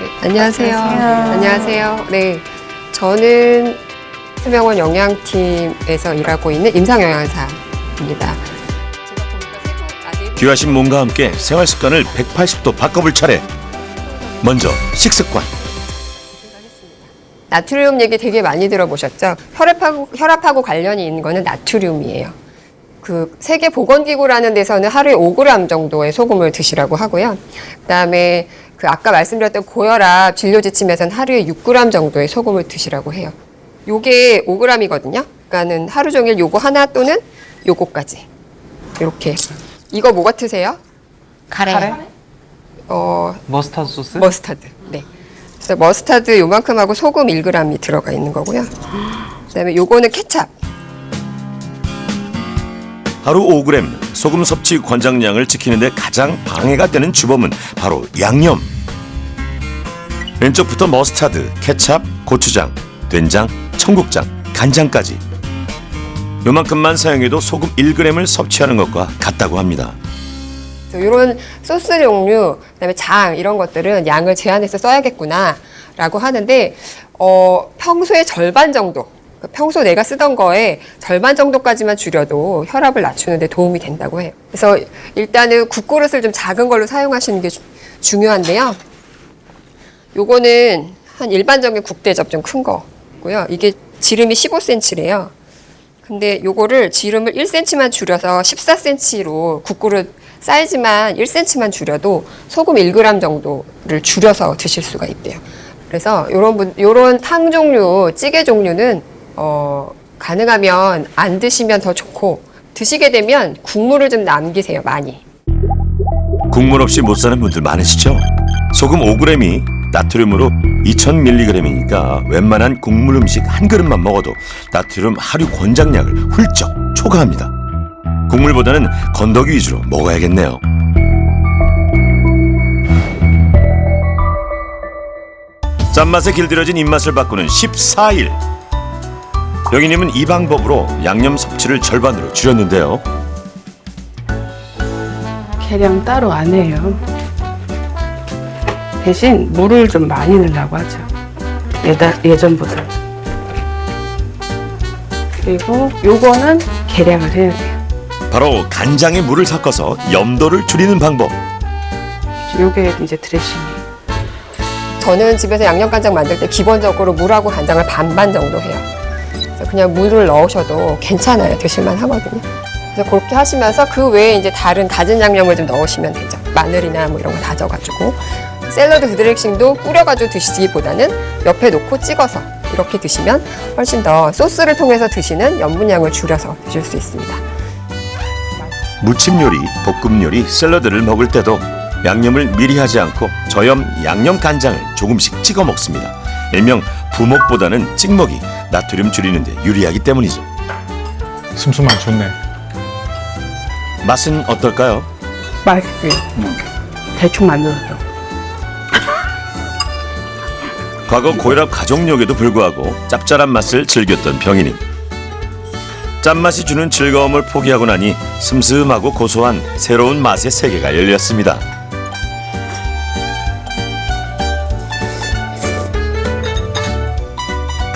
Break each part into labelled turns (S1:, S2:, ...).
S1: 네, 안녕하세요. 안녕하세요. 네, 저는 수명원 영양팀에서 일하고 있는 임상영양사입니다.
S2: 귀하신 몸과 함께 생활 습관을 180도 바꿔볼 차례. 먼저 식습관.
S1: 나트륨 얘기 되게 많이 들어보셨죠? 혈압하고, 혈압하고 관련이 있는 거는 나트륨이에요. 그 세계 보건기구라는 데서는 하루에 5g 정도의 소금을 드시라고 하고요. 그다음에 그 아까 말씀드렸던 고혈압 진료 지침에서는 하루에 6g 정도의 소금을 드시라고 해요. 요게 5g이거든요. 그러니까는 하루 종일 요거 하나 또는 요거까지 이렇게 이거 뭐 같으세요?
S3: 카레.
S1: 어
S4: 머스타드 소스?
S1: 머스타드. 네. 그래서 머스타드 요만큼하고 소금 1g이 들어가 있는 거고요. 그다음에 요거는 케찹.
S2: 하루 5g 소금 섭취 권장량을 지키는데 가장 방해가 되는 주범은 바로 양념. 왼쪽부터 머스타드, 케찹, 고추장, 된장, 청국장, 간장까지. 요만큼만 사용해도 소금 1g을 섭취하는 것과 같다고 합니다.
S1: 이런 소스 종류, 그다음에 장 이런 것들은 양을 제한해서 써야겠구나라고 하는데 어, 평소에 절반 정도, 그 평소 내가 쓰던 거에 절반 정도까지만 줄여도 혈압을 낮추는데 도움이 된다고 해요. 그래서 일단은 국그릇을 좀 작은 걸로 사용하시는 게 주- 중요한데요. 요거는 한 일반적인 국대접 좀 큰 거고요. 이게 지름이 15cm래요. 근데 요거를 지름을 1cm만 줄여서 14cm로 국그릇 사이즈만 1cm만 줄여도 소금 1g 정도를 줄여서 드실 수가 있대요. 그래서 요런 분 요런 탕 종류, 찌개 종류는 어 가능하면 안 드시면 더 좋고 드시게 되면 국물을 좀 남기세요, 많이.
S2: 국물 없이 못 사는 분들 많으시죠? 소금 5g이 나트륨으로 2000mg이니까 웬만한 국물 음식 한 그릇만 먹어도 나트륨 하루 권장량을 훌쩍 초과합니다. 국물보다는 건더기 위주로 먹어야겠네요. 짠맛에 길들여진 입맛을 바꾸는 14일. 여기님은 이 방법으로 양념 섭취를 절반으로 줄였는데요.
S3: 계량 따로 안 해요. 대신 물을 좀 많이 넣으려고 하죠. 예다, 예전보다. 그리고 요거는 계량을 해야 돼요.
S2: 바로 간장에 물을 섞어서 염도를 줄이는 방법.
S3: 요게 이제 드레싱이에요.
S1: 저는 집에서 양념간장 만들 때 기본적으로 물하고 간장을 반반 정도 해요. 그냥 물을 넣으셔도 괜찮아요. 드실만 하거든요. 그래서 그렇게 하시면서 그 외에 이제 다른 다진 양념을 좀 넣으시면 되죠. 마늘이나 뭐 이런 거 다져가지고. 샐러드 드레싱도 뿌려가지고 드시기보다는 옆에 놓고 찍어서 이렇게 드시면 훨씬 더 소스를 통해서 드시는 염분량을 줄여서 드실 수 있습니다.
S2: 무침 요리, 볶음 요리, 샐러드를 먹을 때도 양념을 미리 하지 않고 저염 양념 간장을 조금씩 찍어 먹습니다. 일명 부먹보다는 찍먹이 나트륨 줄이는데 유리하기 때문이죠.
S5: 슴슴한 좋네.
S2: 맛은 어떨까요?
S3: 맛있지? 대충 만들었어.
S2: 과거 고혈압 가족력에도 불구하고 짭짤한 맛을 즐겼던 병인님. 짠맛이 주는 즐거움을 포기하고 나니 슴슴하고 고소한 새로운 맛의 세계가 열렸습니다.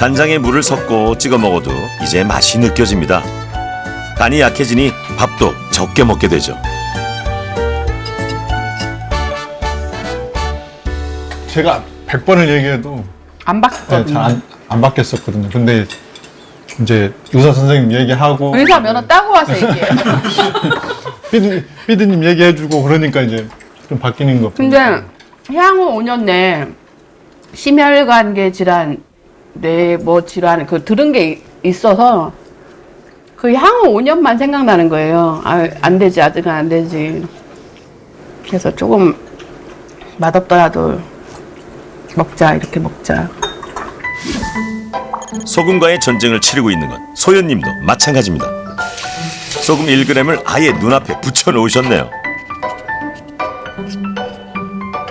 S2: 간장에 물을 섞고 찍어 먹어도 이제 맛이 느껴집니다. 간이 약해지니 밥도 적게 먹게 되죠.
S5: 제가 100번을 얘기해도
S3: 안 바뀌거든요.
S5: 잘안 안 바뀌었었거든요. 근데 이제 의사 선생님 얘기하고
S3: 의사 면허 따고 와서 얘기해요.
S5: 피디, 피디님 얘기해주고 그러니까 이제 좀 바뀌는 것
S3: 근데 향후 5년 내에 심혈관계 질환, 뇌 뭐 질환 그 들은 게 이- 있어서 그 향후 5년만 생각나는 거예요. 아, 안 되지 아직은 안 되지. 그래서 조금 맛없더라도 먹자 이렇게 먹자.
S2: 소금과의 전쟁을 치르고 있는 건 소연님도 마찬가지입니다. 소금 1g을 아예 눈앞에 붙여 놓으셨네요.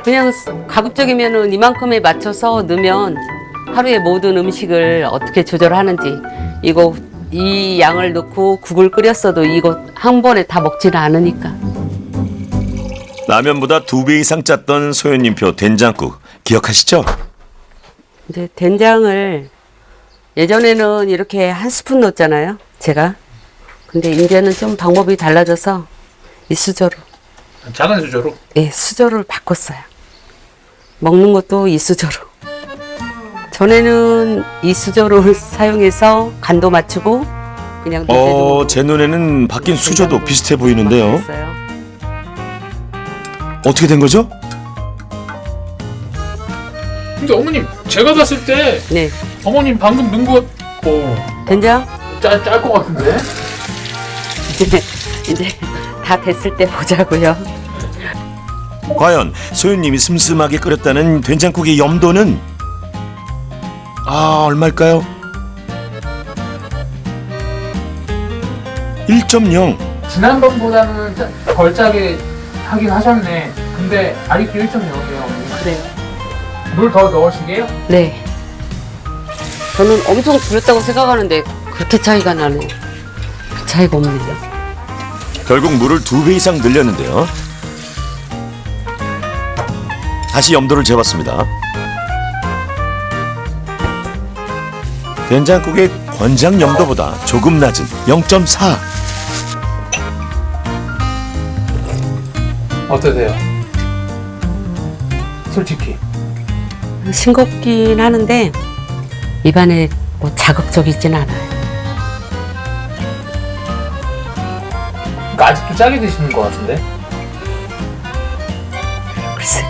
S6: 그냥 스- 가급적이면은 이만큼에 맞춰서 넣으면 하루에 모든 음식을 어떻게 조절하는지 이거 이 양을 넣고 국을 끓였어도 이거 한 번에 다 먹지는 않으니까
S2: 라면보다 두 배 이상 짰던 소연님표 된장국 기억하시죠?
S6: 이제 된장을 예전에는 이렇게 한 스푼 넣었잖아요. 제가. 근데 이제는 좀 방법이 달라져서 이 수저로,
S4: 작은 수저로.
S6: 예, 수저를 바꿨어요. 먹는 것도 이 수저로. 전에는 이 수저를 사용해서 간도 맞추고 그냥
S2: 어, 제 눈에는 바뀐 수저도 비슷해 보이는데요. 어떻게 된 거죠?
S4: 근데 어머님 제가 봤을 때
S6: 네,
S4: 어머님 방금 넣은 거 어,
S6: 된장
S4: 짤 짤것 같은데.
S6: 이제 이제 다 됐을 때 보자고요.
S2: 과연 소연님이 슴슴하게 끓였다는 된장국의 염도는 아 얼마일까요? 1.0
S4: 지난번보다는 짜- 덜 짜게 하긴 하셨네. 근데 아직도 1.0이에요.
S6: 그래요.
S4: 물 더 넣으시게요?
S6: 네. 저는 엄청 줄였다고 생각하는데 그렇게 차이가 나네요. 그 차이가 없네요.
S2: 결국 물을 두배 이상 늘렸는데요. 다시 염도를 재봤습니다. 된장국의 권장 염도보다 조금 낮은 0.4.
S4: 어떠세요? 솔직히.
S6: 싱겁긴 하는데 입안에 뭐 자극적이진 않아요.
S4: 그러니까 아직도 짜게 드시는 것 같은데.
S6: 글쎄.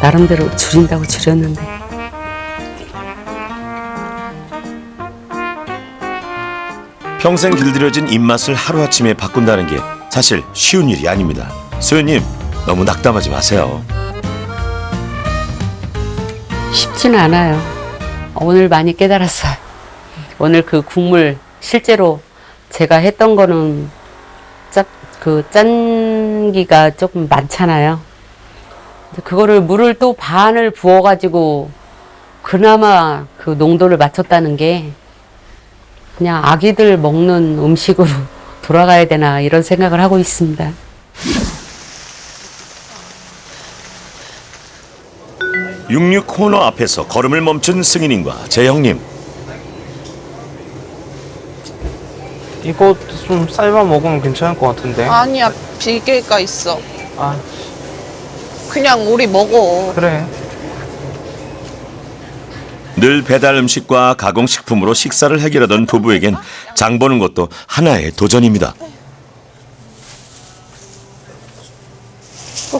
S6: 나름대로 줄인다고 줄였는데.
S2: 평생 길들여진 입맛을 하루아침에 바꾼다는 게 사실 쉬운 일이 아닙니다. 소연님, 너무 낙담하지 마세요.
S6: 쉽지는 않아요. 오늘 많이 깨달았어요. 오늘 그 국물 실제로 제가 했던 거는 짭, 그 짠기가 조금 많잖아요. 그거를 물을 또 반을 부어가지고 그나마 그 농도를 맞췄다는 게 그냥 아기들 먹는 음식으로 돌아가야 되나 이런 생각을 하고 있습니다.
S2: 육류 코너 앞에서 걸음을 멈춘 승인님과 재영님.
S7: 이거 좀 삶아 먹으면 괜찮을 것 같은데.
S8: 아니야 비계가 있어
S7: 아,
S8: 그냥 우리 먹어
S7: 그래.
S2: 늘 배달 음식과 가공식품으로 식사를 해결하던 부부에겐 장 보는 것도 하나의 도전입니다.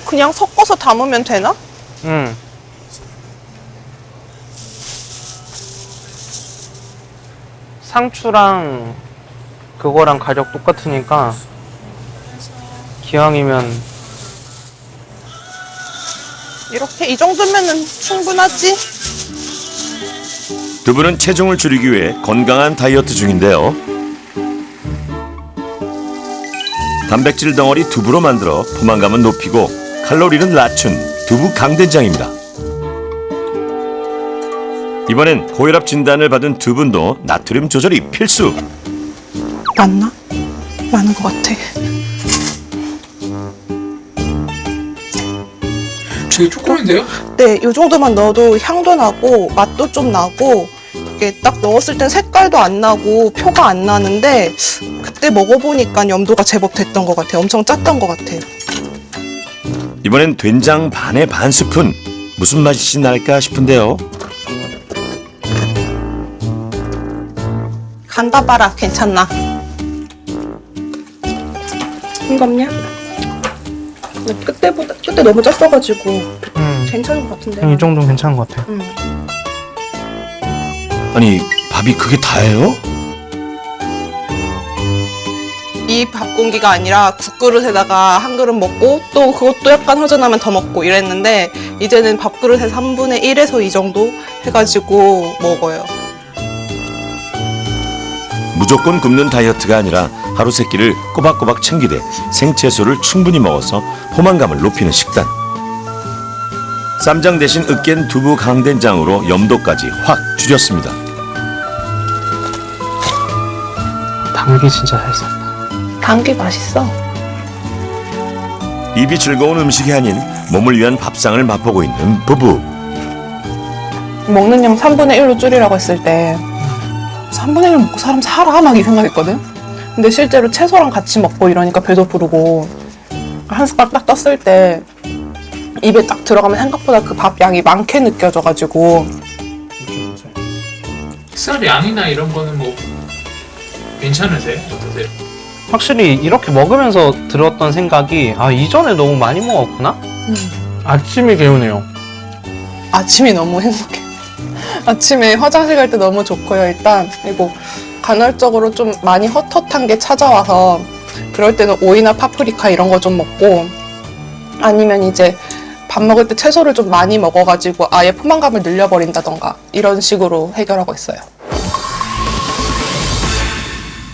S8: 그냥 섞어서 담으면 되나?
S7: 응. 상추랑 그거랑 가격 똑같으니까 기왕이면
S8: 이렇게 이 정도면은 충분하지?
S2: 두 분은 체중을 줄이기 위해 건강한 다이어트 중인데요. 단백질 덩어리 두부로 만들어 포만감은 높이고 칼로리는 낮춘 두부 강된장입니다. 이번엔 고혈압 진단을 받은 두 분도 나트륨 조절이 필수.
S8: 맞나? 많은 것 같아
S4: 되게 조금인데요?
S8: 네, 이 정도만 넣어도 향도 나고 맛도 좀 나고 이게 딱 넣었을 땐 색깔도 안 나고 표가 안 나는데 그때 먹어보니까 염도가 제법 됐던 것 같아요 엄청 짰던 것 같아요
S2: 이번엔 된장 반에 반 스푼. 무슨 맛이 날까 싶은데요.
S8: 간다 봐라 괜찮나? 싱겁냐? 근데 그때보다 그때 너무 짰어가지고
S7: 응.
S8: 괜찮은 것 같은데
S7: 음, 이 정도는 괜찮은 것 같아.
S8: 응.
S2: 아니 밥이 그게 다예요?
S8: 이 밥 공기가 아니라 국그릇에다가 한 그릇 먹고 또 그것도 약간 허전하면 더 먹고 이랬는데 이제는 밥그릇에서 3분의 1에서 2 정도 해가지고 먹어요.
S2: 무조건 굶는 다이어트가 아니라 하루 세 끼를 꼬박꼬박 챙기되 생채소를 충분히 먹어서 포만감을 높이는 식단. 쌈장 대신 으깬 두부 강된장으로 염도까지 확 줄였습니다.
S7: 당기 진짜 잘 쌌다.
S8: 단게 맛있어.
S2: 입이 즐거운 음식이 아닌 몸을 위한 밥상을 맛보고 있는 부부.
S8: 먹는 양 3분의 1로 줄이라고 했을 때 3분의 1 먹고 사람 살아 막 이 생각했거든. 근데 실제로 채소랑 같이 먹고 이러니까 배도 부르고 한 숟갈 딱 떴을 때 입에 딱 들어가면 생각보다 그 밥 양이 많게 느껴져가지고
S4: 식사 양이나 이런 거는 뭐 괜찮으세요? 어떠세요?
S7: 확실히 이렇게 먹으면서 들었던 생각이 아 이전에 너무 많이 먹었구나?
S5: 아침이 개운해요.
S8: 아침이 너무 행복해. 아침에 화장실 갈 때 너무 좋고요, 일단. 그리고 간헐적으로 좀 많이 헛헛한 게 찾아와서 그럴 때는 오이나 파프리카 이런 거 좀 먹고 아니면 이제 밥 먹을 때 채소를 좀 많이 먹어가지고 아예 포만감을 늘려버린다던가 이런 식으로 해결하고 있어요.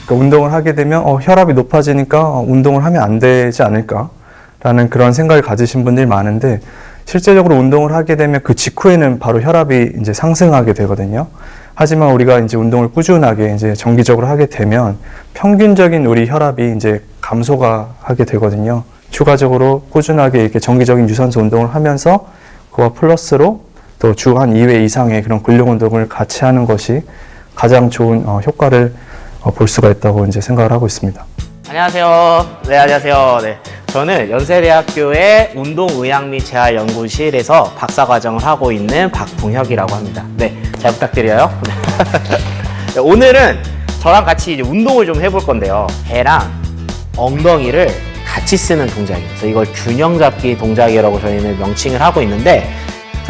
S9: 그러니까 운동을 하게 되면 어, 혈압이 높아지니까 어, 운동을 하면 안 되지 않을까라는 그런 생각을 가지신 분들이 많은데 실제적으로 운동을 하게 되면 그 직후에는 바로 혈압이 이제 상승하게 되거든요. 하지만 우리가 이제 운동을 꾸준하게 이제 정기적으로 하게 되면 평균적인 우리 혈압이 이제 감소가 하게 되거든요. 추가적으로 꾸준하게 이렇게 정기적인 유산소 운동을 하면서 그와 플러스로 또 주 한 2회 이상의 그런 근력 운동을 같이 하는 것이 가장 좋은 어, 효과를 어, 볼 수가 있다고 이제 생각을 하고 있습니다.
S7: 안녕하세요. 네, 안녕하세요. 네. 저는 연세대학교의 운동의학 및 재활연구실에서 박사과정을 하고 있는 박동혁이라고 합니다. 네, 잘 부탁드려요. 네, 오늘은 저랑 같이 이제 운동을 좀 해볼 건데요. 배랑 엉덩이를 같이 쓰는 동작이에요. 그래서 이걸 균형 잡기 동작이라고 저희는 명칭을 하고 있는데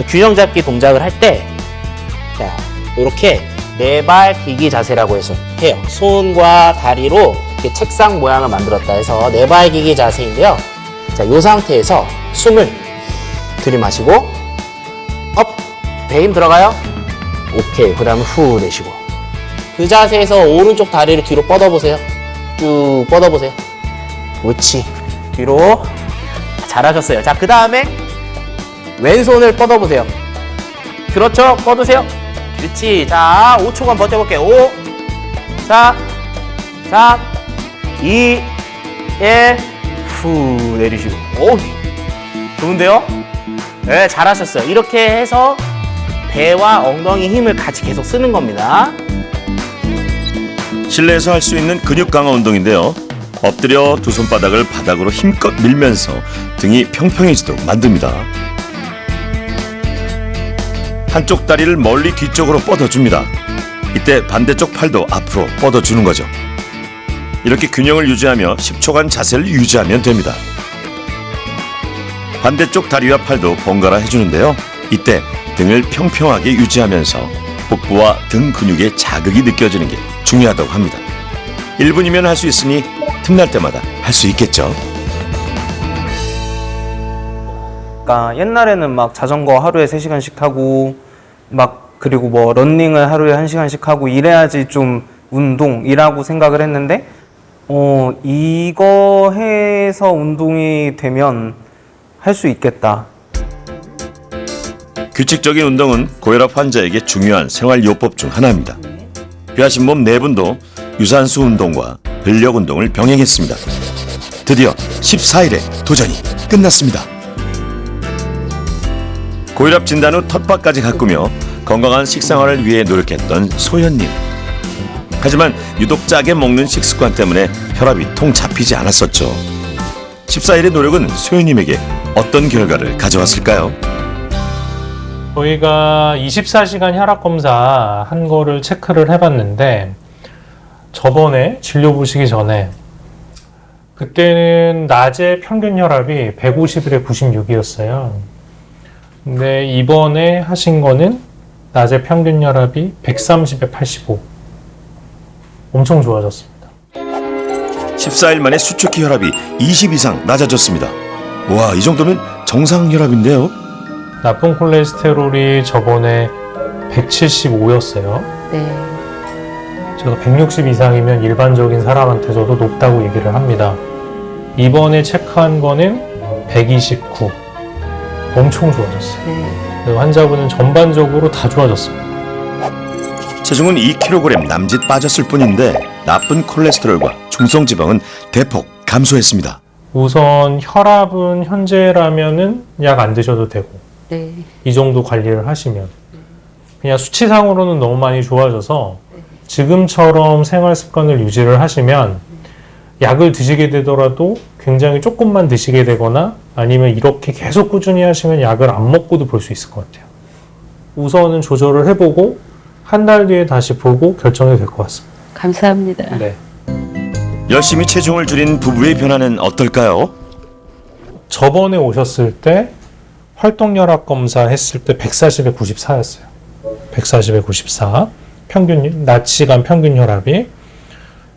S7: 균형 잡기 동작을 할때 자, 이렇게 네 발 기기 자세라고 해서 해요. 손과 다리로 이렇게 책상 모양을 만들었다 해서 네 발 기기 자세인데요. 자, 이 상태에서 숨을 들이마시고 업, 배힘 들어가요. 오케이. 그 다음에 후 내쉬고. 그 자세에서 오른쪽 다리를 뒤로 뻗어보세요. 쭉 뻗어보세요. 그렇지. 뒤로. 잘하셨어요. 자, 그 다음에 왼손을 뻗어보세요. 그렇죠. 뻗으세요. 그렇지. 자, 5초간 버텨볼게요. 5, 4, 3, 2, 1, 후 내리시고. 오, 좋은데요? 네, 잘하셨어요. 이렇게 해서 배와 엉덩이 힘을 같이 계속 쓰는 겁니다.
S2: 실내에서 할 수 있는 근육 강화 운동인데요. 엎드려 두 손바닥을 바닥으로 힘껏 밀면서 등이 평평해지도록 만듭니다. 한쪽 다리를 멀리 뒤쪽으로 뻗어줍니다. 이때 반대쪽 팔도 앞으로 뻗어주는 거죠. 이렇게 균형을 유지하며 10초간 자세를 유지하면 됩니다. 반대쪽 다리와 팔도 번갈아 해주는데요. 이때 등을 평평하게 유지하면서 복부와 등 근육에 자극이 느껴지는 게 중요하다고 합니다. 1분이면 할 수 있으니 틈날 때마다 할 수 있겠죠.
S7: 그러니까 옛날에는 막 자전거 하루에 3시간씩 타고 막 그리고 뭐 런닝을 하루에 1시간씩 하고 이래야지 좀 운동이라고 생각을 했는데 어 이거 해서 운동이 되면 할 수 있겠다.
S2: 규칙적인 운동은 고혈압 환자에게 중요한 생활요법 중 하나입니다. 귀하신 몸 네 분도 유산소 운동과 근력 운동을 병행했습니다. 드디어 14일의 도전이 끝났습니다. 고혈압 진단 후 텃밭까지 가꾸며 건강한 식생활을 위해 노력했던 소연님. 하지만 유독 짜게 먹는 식습관 때문에 혈압이 통 잡히지 않았었죠. 14일의 노력은 소연님에게 어떤 결과를 가져왔을까요?
S10: 저희가 24시간 혈압 검사 한 거를 체크를 해봤는데 저번에 진료 보시기 전에 그때는 낮에 평균 혈압이 150일에 96이었어요. 근데 이번에 하신 거는 낮에 평균 혈압이 130에 85. 엄청 좋아졌습니다.
S2: 14일 만에 수축기 혈압이 20 이상 낮아졌습니다. 와, 이 정도면 정상 혈압인데요.
S10: 나쁜 콜레스테롤이 저번에 175였어요.
S6: 네.
S10: 제가 160 이상이면 일반적인 사람한테서도 높다고 얘기를 합니다. 이번에 체크한 거는 129. 엄청 좋아졌어요.
S6: 네.
S10: 환자분은 전반적으로 다 좋아졌습니다.
S2: 체중은 2kg 남짓 빠졌을 뿐인데 나쁜 콜레스테롤과 중성 지방은 대폭 감소했습니다.
S10: 우선 혈압은 현재라면은 약 안 드셔도 되고
S6: 네.
S10: 이 정도 관리를 하시면 그냥 수치상으로는 너무 많이 좋아져서 지금처럼 생활 습관을 유지를 하시면 약을 드시게 되더라도 굉장히 조금만 드시게 되거나 아니면 이렇게 계속 꾸준히 하시면 약을 안 먹고도 볼 수 있을 것 같아요. 우선은 조절을 해보고 한 달 뒤에 다시 보고 결정이 될 것 같습니다.
S6: 감사합니다.
S10: 네.
S2: 열심히 체중을 줄인 부부의 변화는 어떨까요?
S10: 저번에 오셨을 때 활동혈압 검사 했을 때 140에 94였어요. 140에 94. 평균 낮 시간 평균 혈압이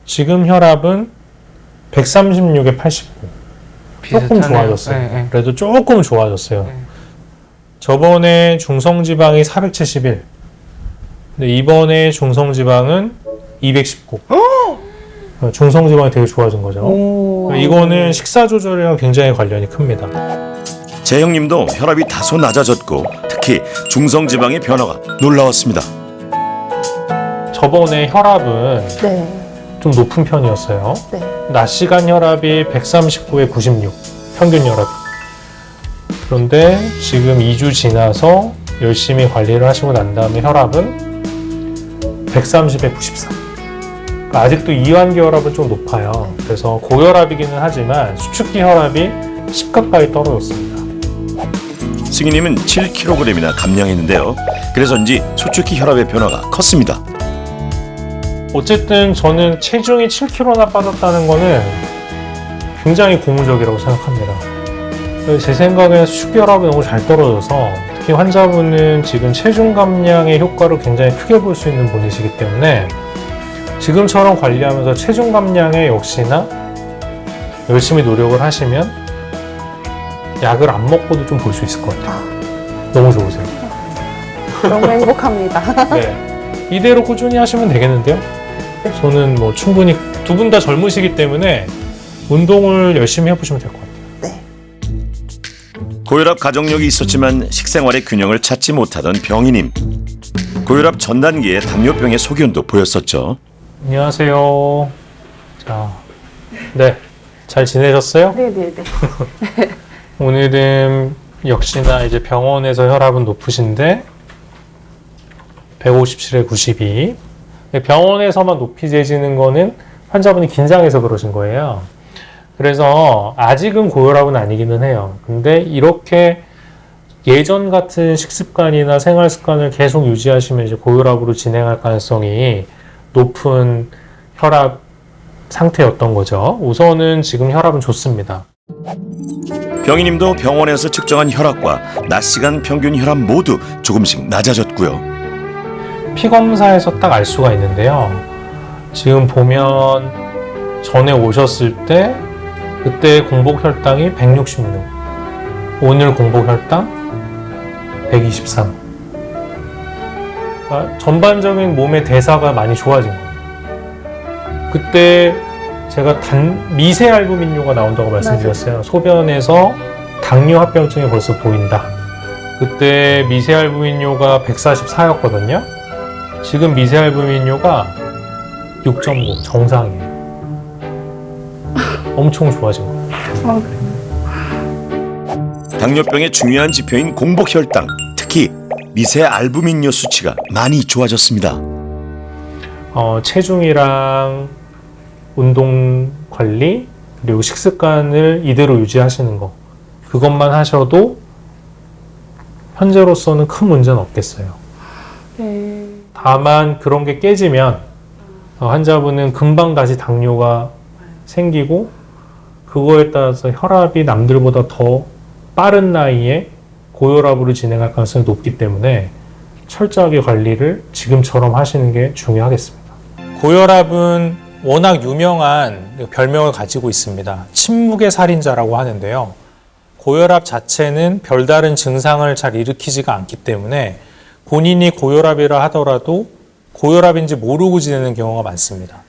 S10: 지금 혈압은 136에 89. 조금 좋아졌어요. 그래도 조금 좋아졌어요. 저번에 중성 지방이 471. 근데 이번에 중성 지방은 219. 중성 지방이 되게 좋아진 거죠. 이거는 식사 조절이랑 굉장히 관련이 큽니다.
S2: 재형님도 혈압이 다소 낮아졌고 특히 중성지방의 변화가 놀라웠습니다.
S10: 저번에 혈압은
S1: 네.
S10: 좀 높은 편이었어요.
S1: 네.
S10: 낮 시간 혈압이 139에 96, 평균 혈압. 그런데 지금 2주 지나서 열심히 관리를 하시고 난 다음에 혈압은 130에 94. 그러니까 아직도 이완기 혈압은 좀 높아요. 그래서 고혈압이기는 하지만 수축기 혈압이 10 가까이 떨어졌습니다.
S2: 승희님은 7kg이나 감량했는데요. 그래서인지 수축기 혈압의 변화가 컸습니다.
S10: 어쨌든 저는 체중이 7kg나 빠졌다는 거는 굉장히 고무적이라고 생각합니다. 제 생각에 수축혈압이 너무 잘 떨어져서 특히 환자분은 지금 체중 감량의 효과를 굉장히 크게 볼 수 있는 분이시기 때문에 지금처럼 관리하면서 체중 감량에 역시나 열심히 노력을 하시면 약을 안 먹고도 좀 볼 수 있을 것 같아요. 너무 좋으세요.
S1: 너무 행복합니다.
S10: 네. 이대로 꾸준히 하시면 되겠는데요? 저는 뭐 충분히 두 분 다 젊으시기 때문에 운동을 열심히 해보시면 될 것 같아요.
S2: 고혈압 가족력이 있었지만 식생활의 균형을 찾지 못하던 병희님. 고혈압 전 단계에 당뇨병의 소견도 보였었죠.
S10: 안녕하세요. 자, 네. 잘 지내셨어요?
S1: 네네네.
S10: 오늘은 역시나 이제 병원에서 혈압은 높으신데 157에 92. 병원에서만 높이 재지는 거는 환자분이 긴장해서 그러신 거예요. 그래서 아직은 고혈압은 아니기는 해요. 근데 이렇게 예전 같은 식습관이나 생활 습관을 계속 유지하시면 이제 고혈압으로 진행할 가능성이 높은 혈압 상태였던 거죠. 우선은 지금 혈압은 좋습니다.
S2: 병희님도 병원에서 측정한 혈압과 낮 시간 평균 혈압 모두 조금씩 낮아졌고요.
S10: 피 검사에서 딱 알 수가 있는데요. 지금 보면 전에 오셨을 때 그때 공복 혈당이 166, 오늘 공복 혈당 123. 그러니까 전반적인 몸의 대사가 많이 좋아진 거예요. 그때 제가 단 미세 알부민료가 나온다고 말씀드렸어요. 소변에서 당뇨 합병증이 벌써 보인다. 그때 미세 알부민료가 144였거든요. 지금 미세 알부민료가 6.9 정상이에요. 엄청 좋아진 거예요.
S2: 당뇨병의 중요한 지표인 공복 혈당, 특히 미세 알부민료 수치가 많이 좋아졌습니다.
S10: 어, 체중이랑 운동 관리 그리고 식습관을 이대로 유지하시는 거 그것만 하셔도 현재로서는 큰 문제는 없겠어요. 다만 그런 게 깨지면 어, 환자분은 금방 다시 당뇨가 생기고 그거에 따라서 혈압이 남들보다 더 빠른 나이에 고혈압으로 진행할 가능성이 높기 때문에 철저하게 관리를 지금처럼 하시는 게 중요하겠습니다. 고혈압은 워낙 유명한 별명을 가지고 있습니다. 침묵의 살인자라고 하는데요. 고혈압 자체는 별다른 증상을 잘 일으키지가 않기 때문에 본인이 고혈압이라 하더라도 고혈압인지 모르고 지내는 경우가 많습니다.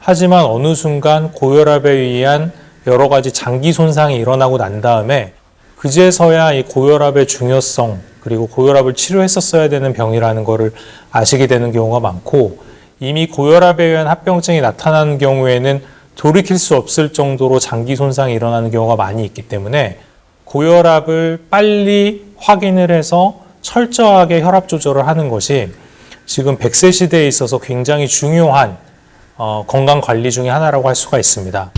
S10: 하지만 어느 순간 고혈압에 의한 여러 가지 장기 손상이 일어나고 난 다음에 그제서야 이 고혈압의 중요성 그리고 고혈압을 치료했었어야 되는 병이라는 것을 아시게 되는 경우가 많고 이미 고혈압에 의한 합병증이 나타나는 경우에는 돌이킬 수 없을 정도로 장기 손상이 일어나는 경우가 많이 있기 때문에 고혈압을 빨리 확인을 해서 철저하게 혈압 조절을 하는 것이 지금 100세 시대에 있어서 굉장히 중요한 어, 건강 관리 중에 하나라고 할 수가 있습니다.